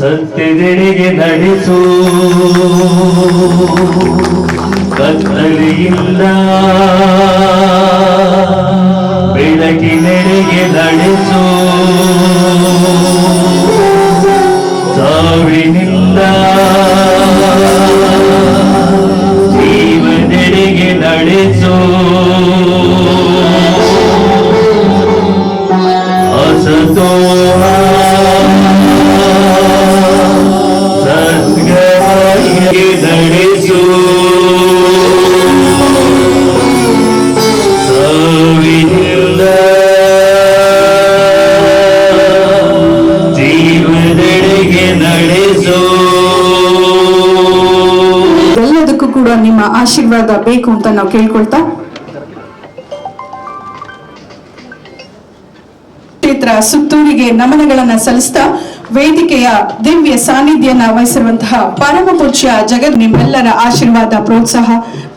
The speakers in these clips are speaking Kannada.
ಸತ್ಯದೆಡೆಗೆ ನಡೆಸು. ಕತ್ತಲೆಯಿಂದ ಬೆಳಕಿನೆಡೆಗೆ ನಡೆಸು. ಆಶೀರ್ವಾದ ಬೇಕು ಅಂತ ನಾವು ಕೇಳ್ಕೊಳ್ತಾ? ಕ್ಷೇತ್ರ ಸುತ್ತೂರಿಗೆ ನಮನಗಳನ್ನ ಸಲ್ಲಿಸ್ತಾ ವೇದಿಕೆಯ ದಿವ್ಯ ಸಾನ್ನಿಧ್ಯನ ವಹಿಸಿರುವಂತಹ ಪರಮ ಪೂಜ್ಯ ಜಗತ್ ನಿಮ್ಮೆಲ್ಲರ ಆಶೀರ್ವಾದ ಪ್ರೋತ್ಸಾಹ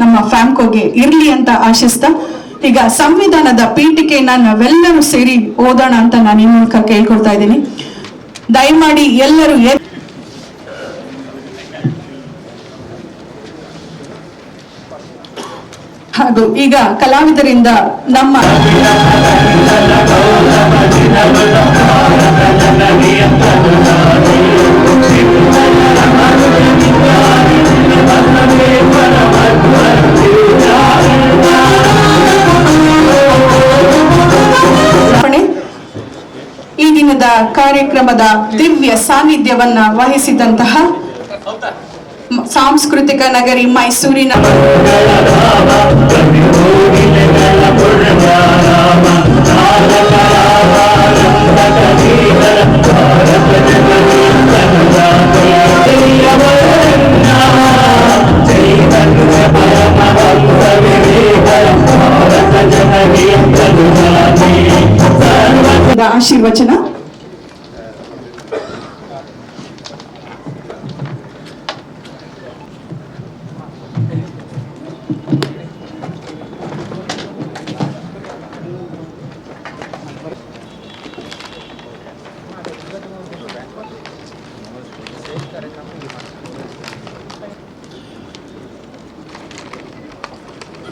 ನಮ್ಮ ಫ್ಯಾಮ್ಕೋಗೆ ಇರ್ಲಿ ಅಂತ ಆಶಿಸ್ತಾ, ಈಗ ಸಂವಿಧಾನದ ಪೀಠಿಕೆಯನ್ನ ನಾವೆಲ್ಲರೂ ಸೇರಿ ಓದೋಣ ಅಂತ ನಾನು ಈ ಮೂಲಕ ಕೇಳ್ಕೊಳ್ತಾ ಇದ್ದೀನಿ. ದಯಮಾಡಿ ಎಲ್ಲರೂ ಹಾಗೂ ಈಗ ಕಲಾವಿದರಿಂದ ನಮ್ಮ. ಈ ದಿನದ ಕಾರ್ಯಕ್ರಮದ ದಿವ್ಯ ಸಾನ್ನಿಧ್ಯವನ್ನ ವಹಿಸಿದಂತಹ ಸಾಂಸ್ಕೃತಿಕ ನಗರಿ ಮೈಸೂರಿನ ಆಶೀರ್ವಚನ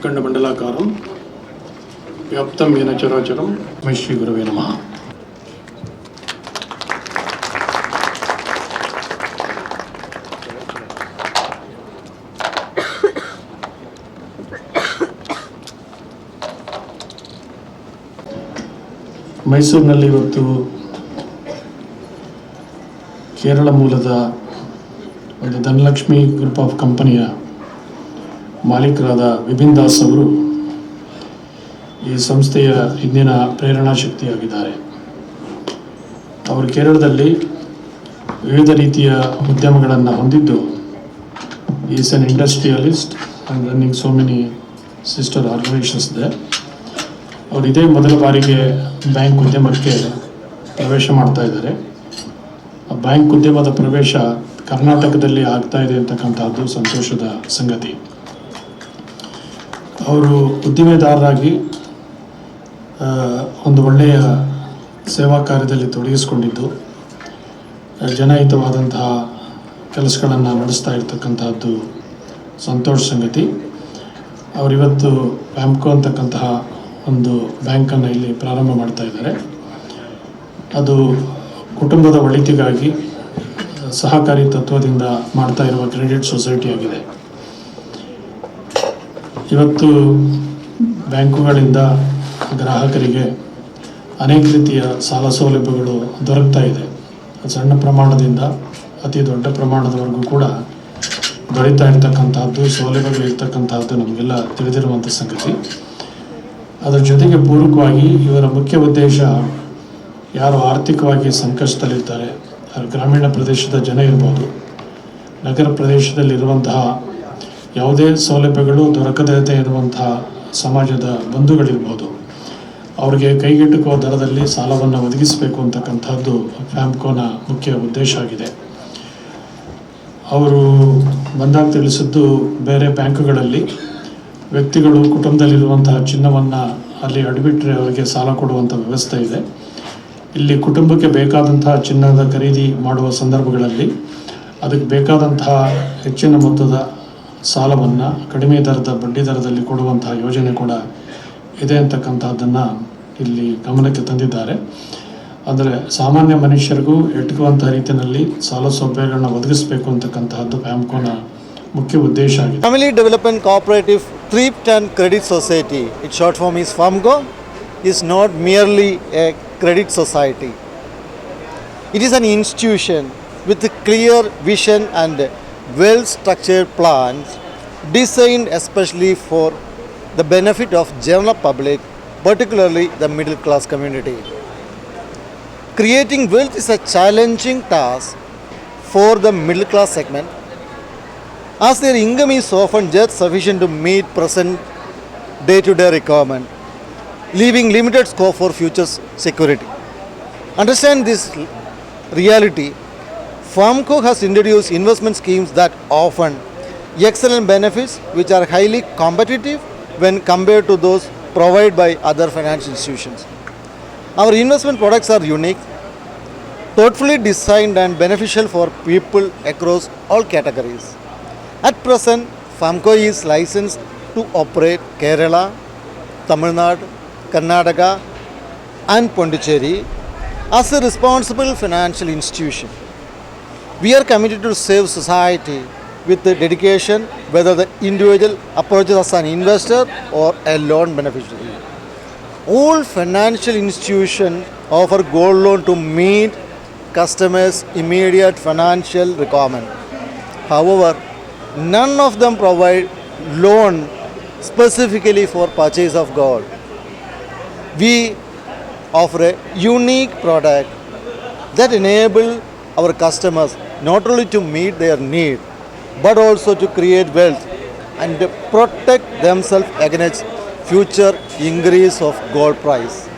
అఖండమండలాకారం వ్యాప్తం ఏన చరాచరం మై శ్రీ గురవే నమ ಮೈಸೂರಿನಲ್ಲಿ ಇವತ್ತು ಕೇರಳ ಮೂಲದ ಒಂದು ಧನಲಕ್ಷ್ಮಿ ಗ್ರೂಪ್ ಆಫ್ ಕಂಪನಿಯ ಮಾಲೀಕರಾದ ವಿಪಿನ್ ದಾಸ್ ಅವರು ಈ ಸಂಸ್ಥೆಯ ಹಿಂದಿನ ಪ್ರೇರಣಾ ಶಕ್ತಿಯಾಗಿದ್ದಾರೆ. ಅವರು ಕೇರಳದಲ್ಲಿ ವಿವಿಧ ರೀತಿಯ ಉದ್ಯಮಗಳನ್ನು ಹೊಂದಿದ್ದು is an industrialist and running so many sister organisations ಇದೆ. ಅವರು ಇದೇ ಮೊದಲ ಬಾರಿಗೆ ಬ್ಯಾಂಕ್ ಉದ್ಯಮಕ್ಕೆ ಪ್ರವೇಶ ಮಾಡ್ತಾ ಇದ್ದಾರೆ. ಬ್ಯಾಂಕ್ ಉದ್ಯಮದ ಪ್ರವೇಶ ಕರ್ನಾಟಕದಲ್ಲಿ ಆಗ್ತಾ ಇದೆ ಅಂತಕ್ಕಂಥದ್ದು ಸಂತೋಷದ ಸಂಗತಿ. ಅವರು ಉದ್ದಿಮೆದಾರರಾಗಿ ಒಂದು ಒಳ್ಳೆಯ ಸೇವಾ ಕಾರ್ಯದಲ್ಲಿ ತೊಡಗಿಸಿಕೊಂಡಿದ್ದು, ಜನಹಿತವಾದಂತಹ ಕೆಲಸಗಳನ್ನು ನಡೆಸ್ತಾ ಇರ್ತಕ್ಕಂತಹದ್ದು ಸಂತೋಷ ಸಂಗತಿ. ಅವರಿವತ್ತು ಬ್ಯಾಂಕೋ ಅಂತಕ್ಕಂತಹ ಒಂದು ಬ್ಯಾಂಕನ್ನು ಇಲ್ಲಿ ಪ್ರಾರಂಭ ಮಾಡ್ತಾ ಇದ್ದಾರೆ. ಅದು ಕುಟುಂಬದ ಒಳಿತಿಗಾಗಿ ಸಹಕಾರಿ ತತ್ವದಿಂದ ಮಾಡ್ತಾ ಇರುವ ಕ್ರೆಡಿಟ್ ಸೊಸೈಟಿ ಆಗಿದೆ. ಇವತ್ತು ಬ್ಯಾಂಕುಗಳಿಂದ ಗ್ರಾಹಕರಿಗೆ ಅನೇಕ ರೀತಿಯ ಸಾಲ ಸೌಲಭ್ಯಗಳು ದೊರಕ್ತಾ ಇದೆ. ಸಣ್ಣ ಪ್ರಮಾಣದಿಂದ ಅತಿ ದೊಡ್ಡ ಪ್ರಮಾಣದವರೆಗೂ ಕೂಡ ದೊರೀತಾ ಇರ್ತಕ್ಕಂಥದ್ದು ಸೌಲಭ್ಯಗಳು ಇರ್ತಕ್ಕಂಥದ್ದು ನಮಗೆಲ್ಲ ತಿಳಿದಿರುವಂಥ ಸಂಗತಿ. ಅದರ ಜೊತೆಗೆ ಪೂರಕವಾಗಿ ಇವರ ಮುಖ್ಯ ಉದ್ದೇಶ ಯಾರು ಆರ್ಥಿಕವಾಗಿ ಸಂಕಷ್ಟದಲ್ಲಿರ್ತಾರೆ ಗ್ರಾಮೀಣ ಪ್ರದೇಶದ ಜನ ಇರ್ಬೋದು, ನಗರ ಪ್ರದೇಶದಲ್ಲಿರುವಂತಹ ಯಾವುದೇ ಸೌಲಭ್ಯಗಳು ದೊರಕದೇ ಇರುವಂತಹ ಸಮಾಜದ ಬಂಧುಗಳಿರ್ಬೋದು. ಅವರಿಗೆ ಕೈಗೆಟುಕುವ ದರದಲ್ಲಿ ಸಾಲವನ್ನು ಒದಗಿಸಬೇಕು ಅಂತಕ್ಕಂಥದ್ದು ಫ್ಯಾಮ್ಕೋನ ಮುಖ್ಯ ಉದ್ದೇಶ ಆಗಿದೆ. ಅವರು ಬಂದಾಗ ತಿಳಿಸಿದ್ದು ಬೇರೆ ಬ್ಯಾಂಕುಗಳಲ್ಲಿ ವ್ಯಕ್ತಿಗಳು ಕುಟುಂಬದಲ್ಲಿರುವಂತಹ ಚಿನ್ನವನ್ನು ಅಲ್ಲಿ ಅಡ್ಬಿಟ್ರೆ ಅವರಿಗೆ ಸಾಲ ಕೊಡುವಂಥ ವ್ಯವಸ್ಥೆ ಇದೆ. ಇಲ್ಲಿ ಕುಟುಂಬಕ್ಕೆ ಬೇಕಾದಂತಹ ಚಿನ್ನದ ಖರೀದಿ ಮಾಡುವ ಸಂದರ್ಭಗಳಲ್ಲಿ ಅದಕ್ಕೆ ಬೇಕಾದಂತಹ ಹೆಚ್ಚಿನ ಮೊತ್ತದ ಸಾಲವನ್ನು ಕಡಿಮೆ ದರದ, ಬಡ್ಡಿ ದರದಲ್ಲಿ ಕೊಡುವಂತಹ ಯೋಜನೆ ಕೂಡ ಇದೆ ಅಂತಕ್ಕಂಥದ್ದನ್ನು ಇಲ್ಲಿ ಗಮನಕ್ಕೆ ತಂದಿದ್ದಾರೆ. ಆದರೆ ಸಾಮಾನ್ಯ ಮನುಷ್ಯರಿಗೂ ಎಟುಕುವಂತಹ ರೀತಿಯಲ್ಲಿ ಸಾಲ ಸೌಲಭ್ಯಗಳನ್ನು ಒದಗಿಸಬೇಕು ಅಂತಕ್ಕಂತಹದ್ದು ಬ್ಯಾಂಕೋನ ಮುಖ್ಯ ಉದ್ದೇಶ ಆಗಿದೆ. Family development cooperative three ten credit society it short form is form go is not merely a credit society it is an institution with clear vision and and well structured plans designed especially for the benefit of general public, particularly the middle class community. Creating wealth is a challenging task for the middle class segment as their income is often just sufficient to meet present day-to-day requirement, leaving limited scope for future security. Understand this reality, Farmco has introduced investment schemes that offer excellent benefits which are highly competitive when compared to those provided by other financial institutions. Our investment products are unique, thoughtfully designed and beneficial for people across all categories. At present, FAMCO is licensed to operate Kerala, Tamil Nadu, Karnataka, and Pondicherry as a responsible financial institution. We are committed to save society with the dedication, whether the individual approaches as an investor or a loan beneficiary. All financial institutions offer gold loan to meet customers' immediate financial requirement. However, none of them provide loan specifically for purchase of gold. We offer a unique product that enable our customers not only to meet their need but also to create wealth and protect themselves against future increase of gold price.